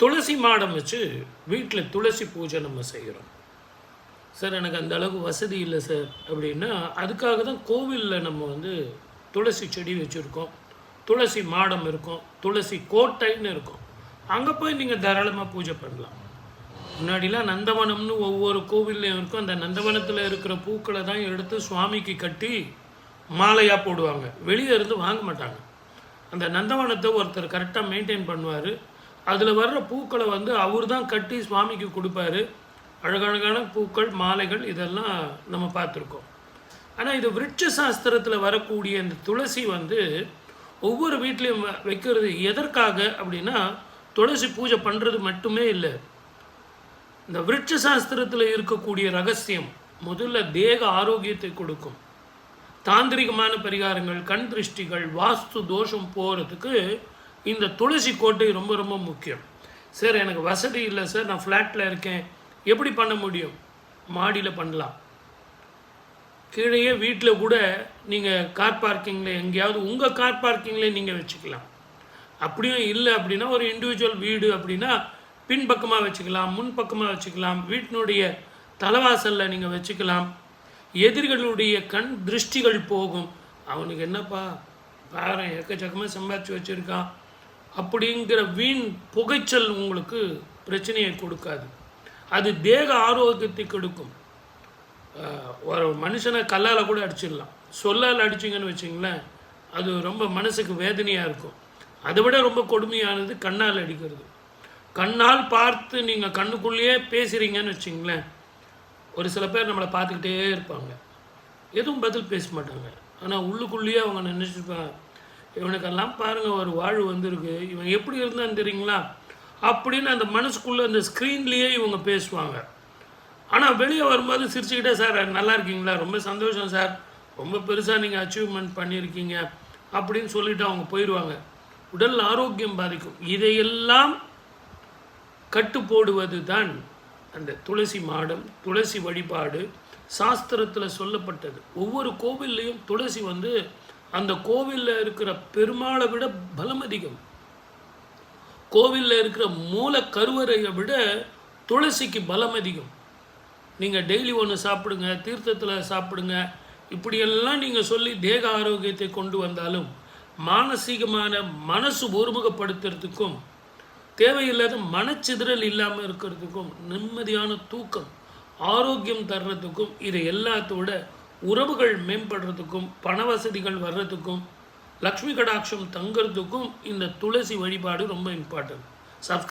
துளசி மாடம் வச்சு வீட்டில் துளசி பூஜை நம்ம செய்கிறோம் சார் எனக்கு அந்த அளவுக்கு வசதி இல்லை சார். அப்படின்னா அதுக்காக தான் கோவிலில் நம்ம வந்து துளசி செடி வச்சுருக்கோம். துளசி மாடம் இருக்கும். துளசி கோட்டைன்னு இருக்கும். அங்கே போய் நீங்கள் தாராளமாக பூஜை பண்ணலாம். முன்னாடிலாம் நந்தவனம்னு ஒவ்வொரு கோவில்லையும் இருக்கும். அந்த நந்தவனத்தில் இருக்கிற பூக்களை தான் எடுத்து சுவாமிக்கு கட்டி மாலையாக போடுவாங்க. வெளியே இருந்து வாங்க மாட்டாங்க. அந்த நந்தவனத்தை ஒருத்தர் கரெக்டாக மெயின்டைன் பண்ணுவார். அதில் வர்ற பூக்களை வந்து அவர் தான் கட்டி சுவாமிக்கு கொடுப்பாரு. அழகழகான பூக்கள் மாலைகள் இதெல்லாம் நம்ம பார்த்துருக்கோம். ஆனால் இது விருட்ச சாஸ்திரத்தில் வரக்கூடிய இந்த துளசி வந்து ஒவ்வொரு வீட்லேயும் வ- வைக்கிறது எதற்காக அப்படின்னா துளசி பூஜை பண்ணுறது மட்டுமே இல்லை. இந்த விருட்ச சாஸ்திரத்தில் இருக்கக்கூடிய ரகசியம் முதல்ல தேக ஆரோக்கியத்தை கொடுக்கும். தாந்திரிகமான பரிகாரங்கள் கண் திருஷ்டிகள் வாஸ்து தோஷம் போகிறதுக்கு இந்த துளசி கோட்டை ரொம்ப ரொம்ப முக்கியம். சார் எனக்கு வசதி இல்லை சார். நான் ஃப்ளாட்டில் இருக்கேன். எப்படி பண்ண முடியும்? மாடியில் பண்ணலாம். கீழேயே வீட்டில் கூட நீங்கள் கார் பார்க்கிங்கில் எங்கேயாவது உங்கள் கார் பார்க்கிங்கில் நீங்கள் வச்சுக்கலாம். அப்படியும் இல்லை அப்படின்னா ஒரு இண்டிவிஜுவல் வீடு அப்படின்னா பின்பக்கமாக வச்சுக்கலாம் முன்பக்கமாக வச்சுக்கலாம். வீட்டினுடைய தலைவாசலில் நீங்கள் வச்சுக்கலாம். எதிரிகளுடைய கண் திருஷ்டிகள் போகும். அவனுக்கு என்னப்பா? பாரு எக்கச்சக்கமாக சம்பாதிச்சு வச்சுருக்கான். அப்படிங்கிற வீண் புகைச்சல் உங்களுக்கு பிரச்சனையை கொடுக்காது. அது தேக ஆரோக்கியத்தை கொடுக்கும். ஒரு மனுஷனை கல்லால் கூட அடிச்சிடலாம். சொல்லால் அடிச்சிங்கன்னு வச்சிங்களேன் அது ரொம்ப மனசுக்கு வேதனையாக இருக்கும். அதை விட ரொம்ப கொடுமையானது கண்ணால் அடிக்கிறது. கண்ணால் பார்த்து நீங்கள் கண்ணுக்குள்ளேயே பேசுகிறீங்கன்னு வச்சிங்களேன் ஒரு சில பேர் நம்மளை பார்த்துக்கிட்டே இருப்பாங்க. எதுவும் பதில் பேச மாட்டாங்க. ஆனால் உள்ளுக்குள்ளேயே அவங்க நினச்சிருப்பாங்க இவனுக்கெல்லாம் பாருங்கள் ஒரு வாழ்வு வந்திருக்கு. இவன் எப்படி இருந்தான் தெரியுங்களா? அப்படின்னு அந்த மனசுக்குள்ளே அந்த ஸ்க்ரீன்லேயே இவங்க பேசுவாங்க. ஆனால் வெளியே வரும்போது சிரிச்சுக்கிட்டே சார் நல்லா இருக்கீங்களா? ரொம்ப சந்தோஷம் சார். ரொம்ப பெருசாக நீங்கள் அச்சீவ்மெண்ட் பண்ணியிருக்கீங்க. அப்படின்னு சொல்லிட்டு அவங்க போயிடுவாங்க உடல் ஆரோக்கியம் பாதிக்கும். இதையெல்லாம் கட்டு போடுவது தான் அந்த துளசி மாடம் துளசி வழிபாடு. சாஸ்திரத்தில் சொல்லப்பட்டது. ஒவ்வொரு கோவில்லையும் துளசி வந்து அந்த கோவிலில் இருக்கிற பெருமாளை விட பலம் அதிகம். கோவிலில் இருக்கிற மூல கருவறையை விட துளசிக்கு பலம் அதிகம். நீங்கள் டெய்லி ஒன்று சாப்பிடுங்க தீர்த்தத்தில் சாப்பிடுங்க இப்படியெல்லாம் நீங்கள் சொல்லி தேக ஆரோக்கியத்தை கொண்டு வந்தாலும் மானசீகமான மனசு ஒருமுகப்படுத்துறதுக்கும் தேவையில்லாத மனச்சிதறல் இல்லாமல் இருக்கிறதுக்கும் நிம்மதியான தூக்கம் ஆரோக்கியம் தர்றதுக்கும் இதை எல்லாத்தோட உறவுகள் மேம்படுறதுக்கும் பண வசதிகள் வர்றதுக்கும் லக்ஷ்மி கடாட்சம் தங்கிறதுக்கும் இந்த துளசி வழிபாடு ரொம்ப இம்பார்ட்டன்ட் சப்